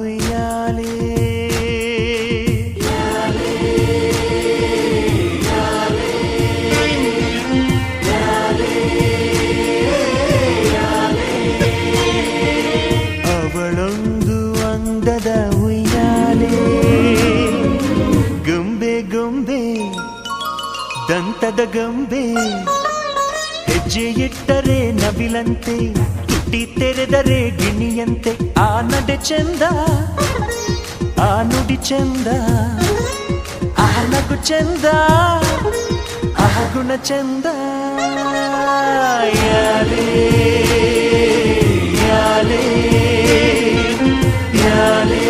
ఉయ్యాలే ಅವಳೊಂದು ಅಂದದ ಉಯ್ಯಾಲೆ ಗೊಂಬೆ ಗೊಂಬೆ ದಂತದ ಗೊಂಬೆ ಹೆಜ್ಜೆ ಇಟ್ಟರೆ ನವಿಲಂತೆ ಮುಟ್ಟಿ ತೆರೆದರೆ ಗಿಣಿಯಂತೆ ಆ ನಡೆ ಚಂದ ಆ ನುಡಿ ಚಂದ ಆ ನಗು ಚಂದ ಆ ಗುಣ ಚಂದ ಯಾಲೇ ಯಾಲೇ ಯಾಲೇ